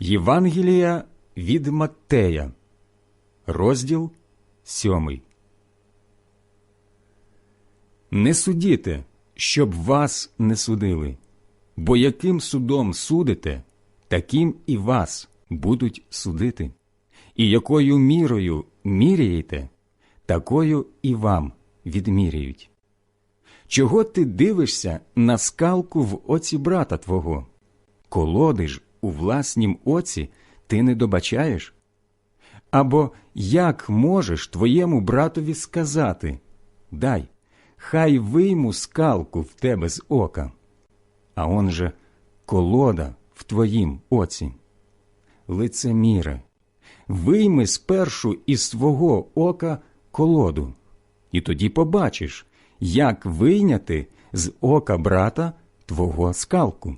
Євангелія від Маттея, розділ сьомий. Не судіте, щоб вас не судили, бо яким судом судите, таким і вас будуть судити, і якою мірою міряєте, такою і вам відміряють. Чого ти дивишся на скалку в оці брата твого? Колоди ж у власнім оці ти не добачаєш? Або як можеш твоєму братові сказати Дай, хай вийму скалку в тебе з ока, а он же колода в твоїм оці. Лицеміре, вийми спершу із свого ока колоду, і тоді побачиш, як вийняти з ока брата твого скалку.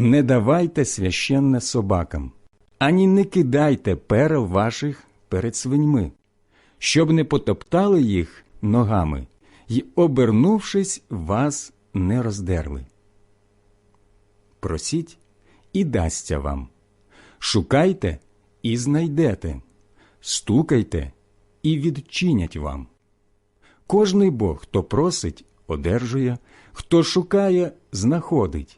Не давайте священне собакам, ані не кидайте перел ваших перед свиньми, щоб не потоптали їх ногами й, обернувшись, вас не роздерли. Просіть і дасться вам. Шукайте і знайдете, стукайте і відчинять вам. Кожний Бог, хто просить, одержує, хто шукає, знаходить,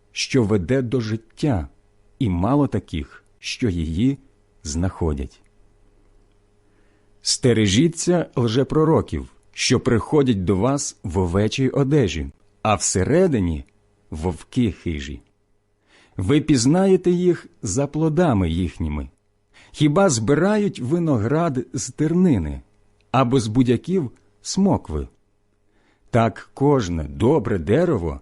що веде до життя, і мало таких, що її знаходять. Стережіться лжепророків, що приходять до вас в овечій одежі, а всередині вовки хижі. Ви пізнаєте їх за плодами їхніми. Хіба збирають виноград з тернини або з будяків смокви? Так кожне добре дерево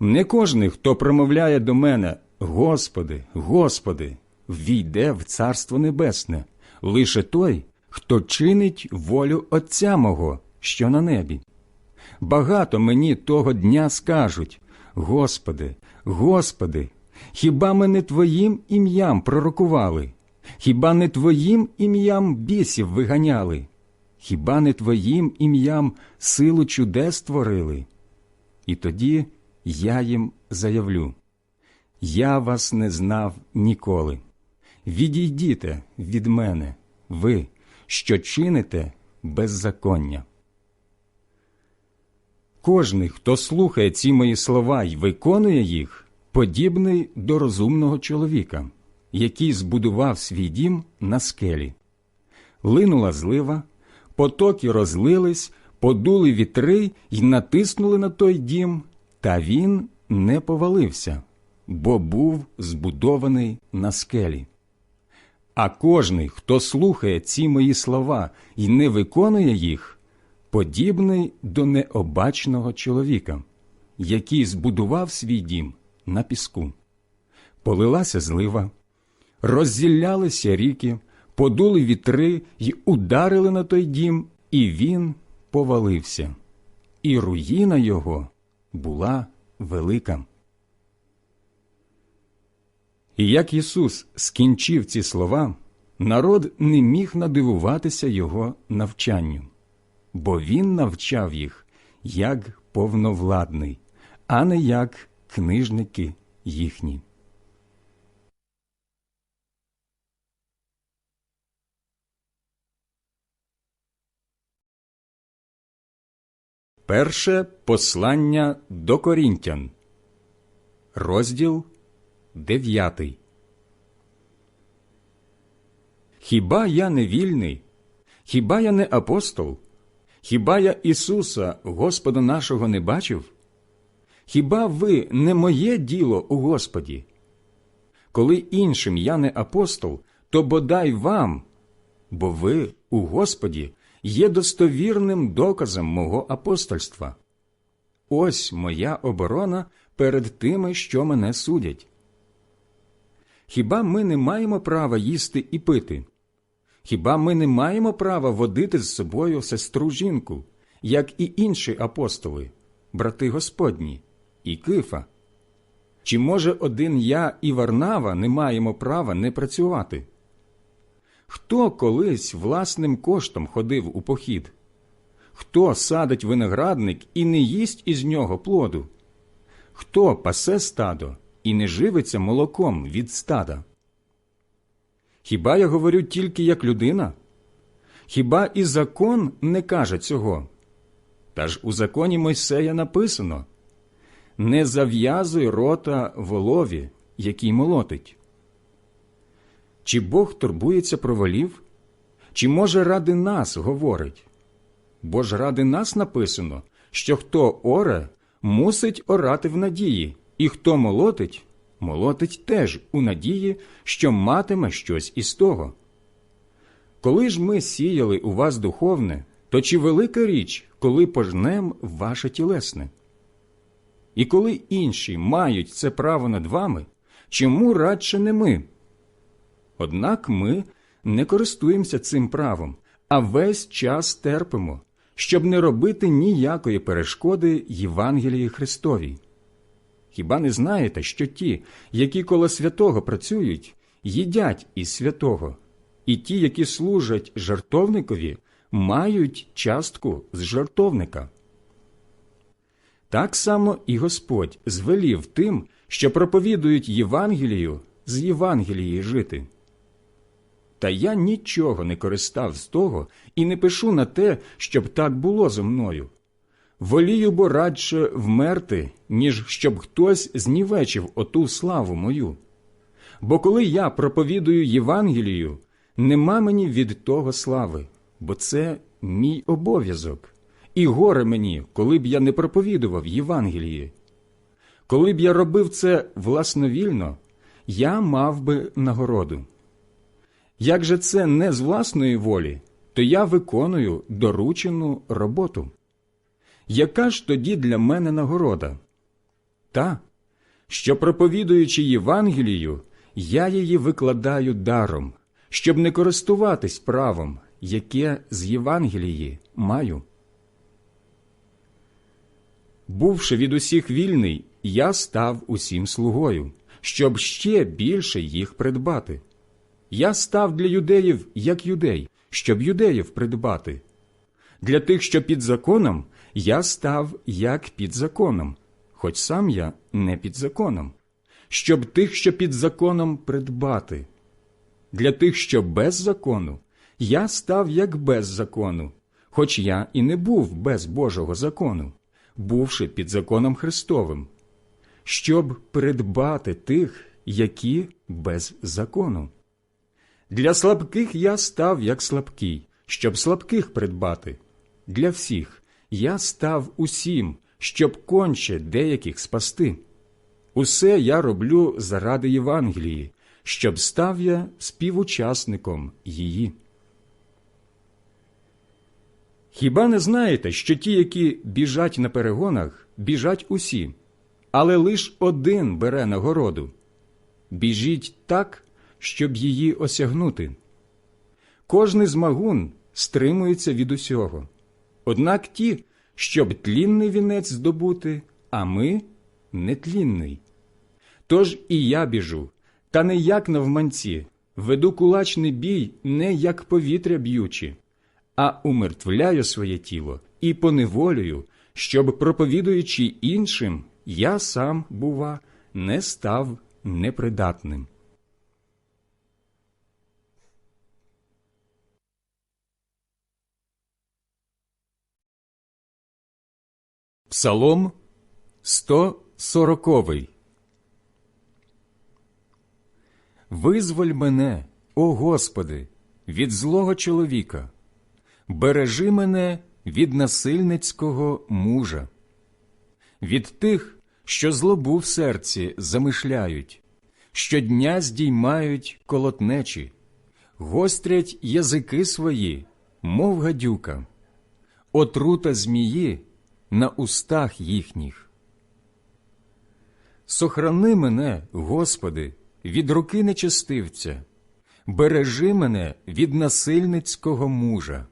Не кожний, хто промовляє до мене Господи, Господи, війде в Царство Небесне, лише той, хто чинить волю Отця мого, що на небі. Багато мені того дня скажуть Господи, Господи, хіба ми не Твоїм ім'ям пророкували? Хіба не Твоїм ім'ям бісів виганяли? Хіба не Твоїм ім'ям силу чудес творили? І тоді я їм заявлю Я вас не знав ніколи. Відійдіте від мене, ви, що чините беззаконня. Кожний, хто слухає ці мої слова і виконує їх, подібний до розумного чоловіка, який збудував свій дім на скелі. Линула злива, потоки розлились, подули вітри й натиснули на той дім, та він не повалився, бо був збудований на скелі. А кожний, хто слухає ці мої слова і не виконує їх, подібний до необачного чоловіка, який збудував свій дім на піску. Полилася злива, роззілялися ріки, подули вітри й ударили на той дім, і він повалився, і руїна його була велика. І як Ісус скінчив ці слова, народ не міг надивуватися Його навчанню, бо Він навчав їх як повновладний, а не як книжники їхні. Перше послання до Корінтян, розділ 9. Хіба я не вільний? Хіба я не апостол? Хіба я Ісуса, Господа нашого, не бачив? Хіба ви не моє діло у Господі? Коли іншим я не апостол, то бодай вам, бо ви у Господі є достовірним доказом мого апостольства. Ось моя оборона перед тими, що мене судять. Хіба ми не маємо права їсти і пити? Хіба ми не маємо права водити з собою сестру жінку, як і інші апостоли, брати Господні, і Кифа? Чи може один я і Варнава не маємо права не працювати? Хто колись власним коштом ходив у похід? Хто садить виноградник і не їсть із нього плоду? Хто пасе стадо і не живиться молоком від стада? Хіба я говорю тільки як людина? Хіба і закон не каже цього? Та ж у законі Мойсея написано Не зав'язуй рота волові, який молотить. Чи Бог турбується про волів? Чи може ради нас говорить? Бо ж ради нас написано, що хто оре, мусить орати в надії, і хто молотить, молотить теж у надії, що матиме щось із того. Коли ж ми сіяли у вас духовне, то чи велика річ, коли пожнем ваше тілесне? І коли інші мають це право над вами, чому радше не ми? Однак ми не користуємося цим правом, а весь час терпимо, щоб не робити ніякої перешкоди Євангелії Христовій. Хіба не знаєте, що ті, які коло святого працюють, їдять із святого, і ті, які служать жартовникові, мають частку з жартовника? Так само і Господь звелів тим, що проповідують Євангелію, з Євангелії жити. Та я нічого не користав з того і не пишу на те, щоб так було зо мною. Волію бо радше вмерти, ніж щоб хтось знівечив оту славу мою. Бо коли я проповідую Євангелію, нема мені від того слави, бо це мій обов'язок, і горе мені, коли б я не проповідував Євангелії. Коли б я робив це власновільно, я мав би нагороду. Як же це не з власної волі, то я виконую доручену роботу. Яка ж тоді для мене нагорода? Та, що проповідуючи Євангелію, я її викладаю даром, щоб не користуватись правом, яке з Євангелії маю. Бувши від усіх вільний, я став усім слугою, щоб ще більше їх придбати. Я став для юдеїв як юдей, щоб юдеїв придбати. Для тих, що під законом, я став як під законом, хоч сам я не під законом, щоб тих, що під законом придбати. Для тих, що без закону, я став як без закону, хоч я і не був без Божого закону, бувши під законом Христовим, щоб придбати тих, які без закону. Для слабких я став як слабкий, щоб слабких придбати. Для всіх я став усім, щоб конче деяких спасти. Усе я роблю заради Євангелії, щоб став я співучасником її. Хіба не знаєте, що ті, які біжать на перегонах, біжать усі, але лиш один бере нагороду? Біжіть так, щоб її осягнути. Кожний змагун стримується від усього. Однак ті, щоб тлінний вінець здобути, а ми нетлінний. Тож і я біжу, Та не як навманці, веду кулачний бій не як повітря б'ючи, а умертвляю своє тіло і поневолюю, щоб, проповідуючи іншим, я сам, бува, не став непридатним. Псалом 140 Визволь мене, о Господи, від злого чоловіка, бережи мене від насильницького мужа, від тих, що злобу в серці замишляють, щодня здіймають колотнечі, гострять язики свої, мов гадюка, отрута змії на устах їхніх. Сохрани мене, Господи, від руки нечестивця, бережи мене від насильницького мужа.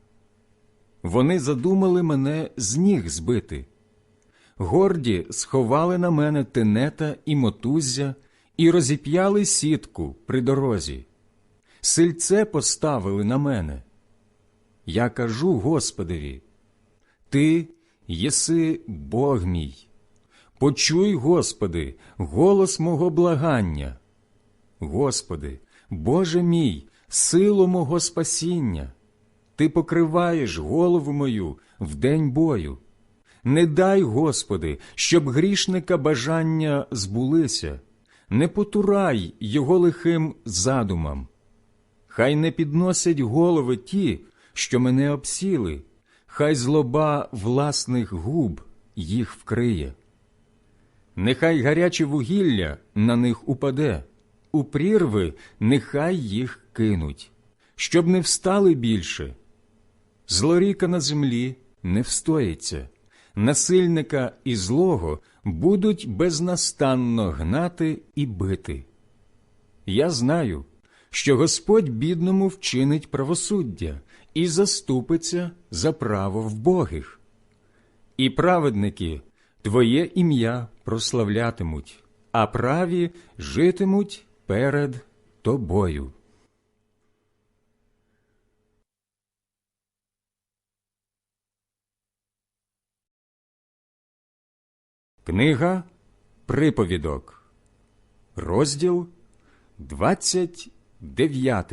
Вони задумали мене з ніг збити. Горді сховали на мене тенета і мотуззя і розіп'яли сітку при дорозі. Сильце поставили на мене. Я кажу Господеві, Ти єси Бог мій. Почуй, Господи, голос мого благання. Господи, Боже мій, силу мого спасіння, Ти покриваєш голову мою в день бою. Не дай, Господи, щоб грішника бажання збулися, не потурай його лихим задумам. Хай не підносять голови ті, що мене обсіли, хай злоба власних губ їх вкриє. Нехай гаряче вугілля на них упаде, у прірви нехай їх кинуть, щоб не встали більше. Злоріка на землі не встоїться, насильника і злого будуть безнастанно гнати і бити. Я знаю, що Господь бідному вчинить правосуддя і заступиться за право вбогих. І праведники Твоє ім'я прославлятимуть, а праві житимуть перед тобою. Книга Приповідок, розділ 29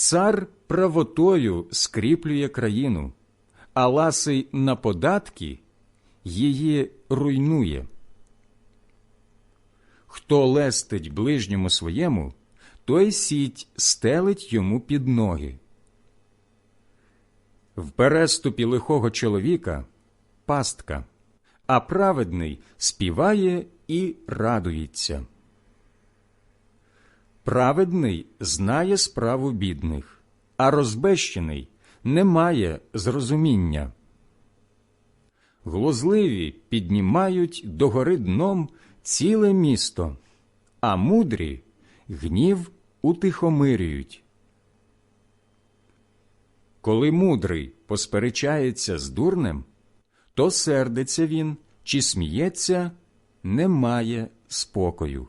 Цар правотою скріплює країну, а ласий на податки її руйнує. Хто лестить ближньому своєму, той сіть стелить йому під ноги. В переступі лихого чоловіка пастка, а праведний співає і радується. Праведний знає справу бідних, а розбещений не має зрозуміння. Глузливі піднімають догори дном ціле місто, а мудрі гнів утихомирюють. Коли мудрий посперечається з дурнем, то сердиться він чи сміється, не має спокою.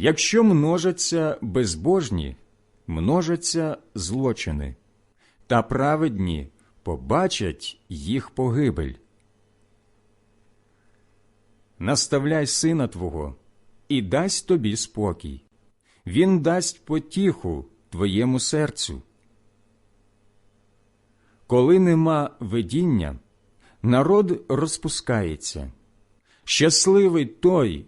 Якщо множаться безбожні, множаться злочини, та праведні побачать їх погибель. Наставляй сина твого і дасть тобі спокій. Він дасть потіху твоєму серцю. Коли нема видіння, народ розпускається. Щасливий той,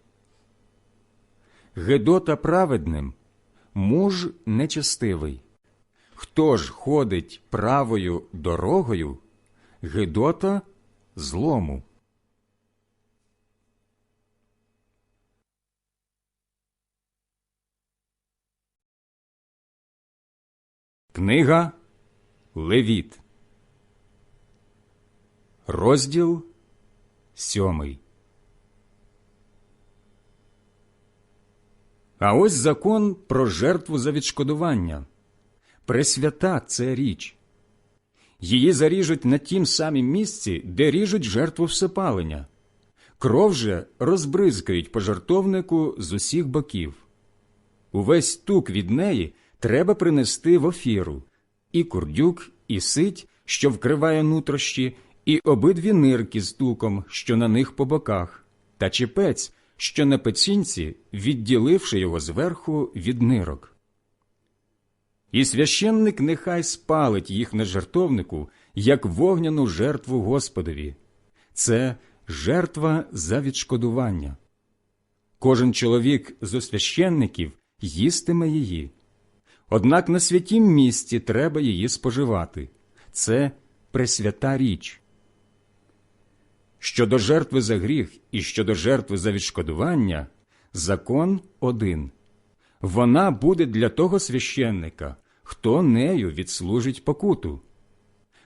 Гедота праведним муж нечестивий. Хто ж ходить правою дорогою, Гедота злому. Книга Левіт, розділ сьомий. А ось закон про жертву за відшкодування. Пресвята це річ. Її заріжуть на тім самім місці, де ріжуть жертву всепалення. Кров же розбризкають по жартовнику з усіх боків. Увесь тук від неї треба принести в офіру, і курдюк, і сить, що вкриває нутрощі, і обидві нирки з туком, що на них по боках, та чепець, що на пецінці, відділивши його зверху від нирок. І священник нехай спалить їх на жертовнику, як вогняну жертву Господові. Це жертва за відшкодування. Кожен чоловік з священників їстиме її. Однак на святім місці треба її споживати. Це пресвята річ. Щодо жертви за гріх і щодо жертви за відшкодування закон один. Вона буде для того священника, хто нею відслужить покуту.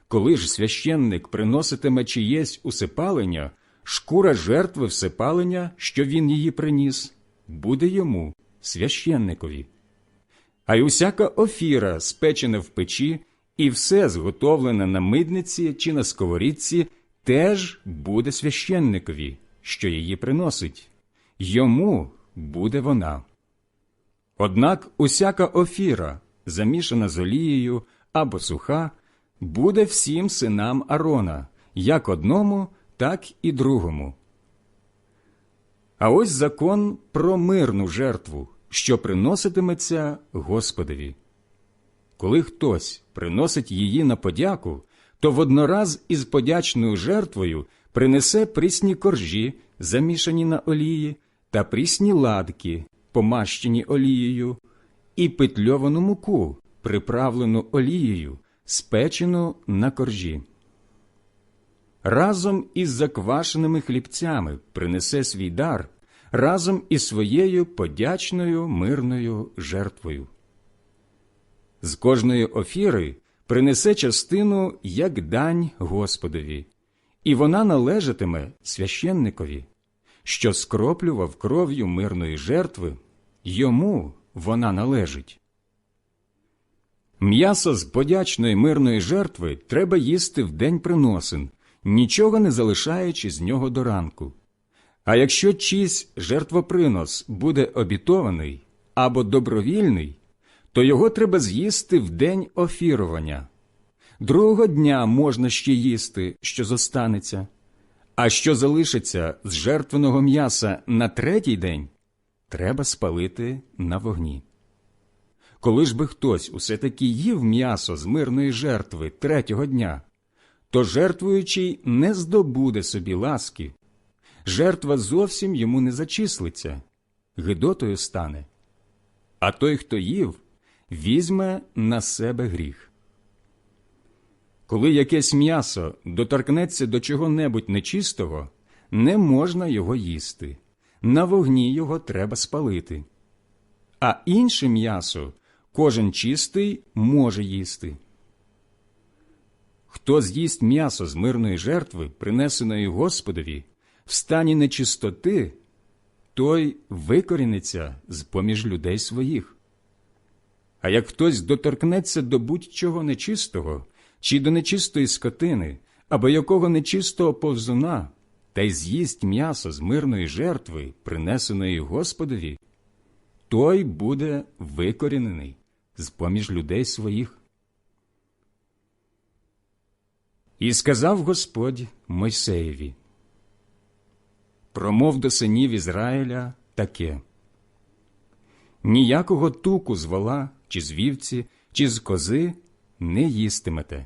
Коли ж священник приноситиме чиєсь усипалення, шкура жертви всипалення, що він її приніс, буде йому священникові. А й усяка офіра, спечена в печі, і все зготовлене на мидниці чи на сковорідці, теж буде священникові, що її приносить. Йому буде вона. Однак усяка офіра, замішана з олією або суха, буде всім синам Арона, як одному, так і другому. А ось закон про мирну жертву, що приноситиметься Господові. Коли хтось приносить її на подяку, то воднораз із подячною жертвою принесе прісні коржі, замішані на олії, та прісні ладки, помащені олією, і петльовану муку, приправлену олією, спечену на коржі. разом із заквашеними хлібцями принесе свій дар разом із своєю подячною мирною жертвою. З кожної офіри принесе частину як дань Господові, і вона належатиме священникові, що скроплював кров'ю мирної жертви, йому вона належить. М'ясо з подячної мирної жертви треба їсти в день приносин, нічого не залишаючи з нього до ранку. А якщо чийсь жертвопринос буде обітований або добровільний, то його треба з'їсти в день офірування. Другого дня можна ще їсти, що зостанеться, а що залишиться з жертвеного м'яса на третій день, треба спалити на вогні. Коли ж би хтось усе таки їв м'ясо з мирної жертви третього дня, то жертвуючий не здобуде собі ласки, жертва зовсім йому не зачислиться, гидотою стане. А той, хто їв, візьме на себе гріх. Коли якесь м'ясо доторкнеться до чого-небудь нечистого, не можна його їсти, на вогні його треба спалити. А інше м'ясо кожен чистий може їсти. Хто з'їсть м'ясо з мирної жертви, принесеної Господові, в стані нечистоти, той викоріниться з поміж людей своїх. А як хтось доторкнеться до будь-чого нечистого, чи до нечистої скотини, або якого нечистого повзуна, та й з'їсть м'ясо з мирної жертви, принесеної Господові, той буде викорінений з поміж людей своїх. І сказав Господь Мойсеєві, промов до синів Ізраїля таке ніякого туку з вола, чи з вівці, чи з кози не їстимете.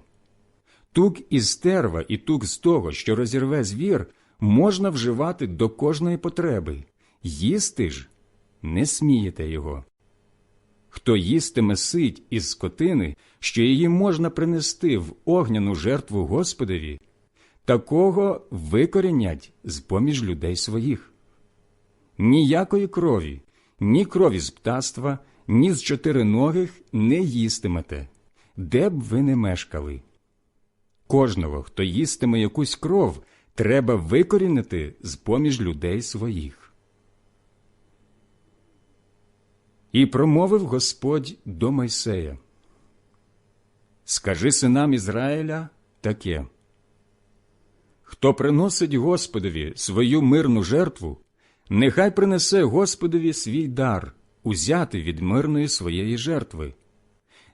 Тук із стерва і тук з того, що розірве звір, можна вживати до кожної потреби, їсти ж не смієте його. Хто їстиме сить із скотини, що її можна принести в огняну жертву Господові, такого викорінять з поміж людей своїх. Ніякої крові, ні крові з птаства, ні з чотириногих не їстимете, де б ви не мешкали. Кожного, хто їстиме якусь кров, треба викорінити з поміж людей своїх. І промовив Господь до Мойсея Скажи синам Ізраїля таке Хто приносить Господові свою мирну жертву, нехай принесе Господові свій дар, узяти від мирної своєї жертви.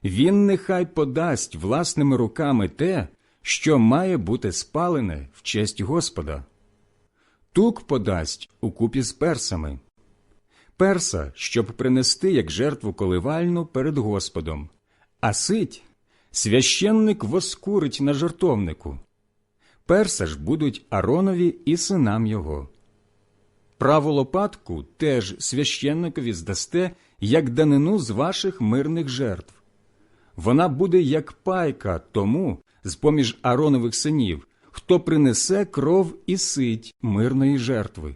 Він нехай подасть власними руками те, що має бути спалене в честь Господа. Тук подасть укупі з персами. Перса, щоб принести як жертву коливальну перед Господом, а сить священник воскурить на жертовнику. Перса ж будуть Аронові і синам його. Праву лопатку теж священникові здасте, як данину з ваших мирних жертв. Вона буде як пайка тому, з поміж Аронових синів, хто принесе кров і сить мирної жертви.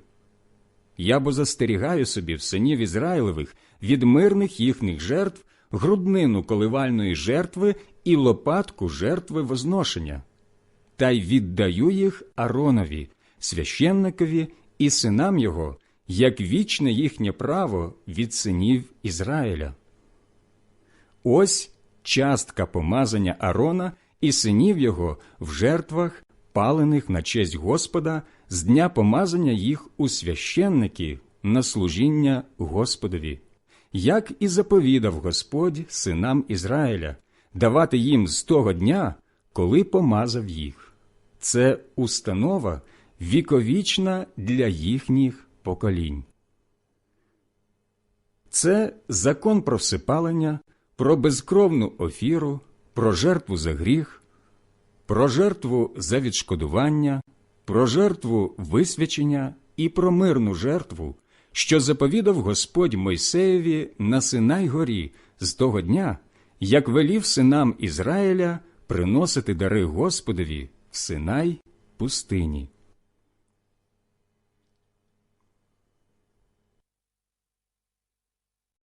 Я бо застерігаю собі в синів Ізраїлевих від мирних їхніх жертв груднину коливальної жертви і лопатку жертви возношення, та й віддаю їх Аронові, священникові і синам його, як вічне їхнє право від синів Ізраїля. Ось частка помазання Арона і синів його в жертвах, палених на честь Господа, з дня помазання їх у священники на служіння Господові, як і заповідав Господь синам Ізраїля, давати їм з того дня, коли помазав їх. Це установа віковічна для їхніх поколінь. Це закон про всипалення, про безкровну офіру, про жертву за гріх, про жертву за відшкодування, про жертву висвячення і про мирну жертву, що заповідав Господь Мойсеєві на Синай горі з того дня, як велів синам Ізраїля приносити дари Господові в Синай пустині,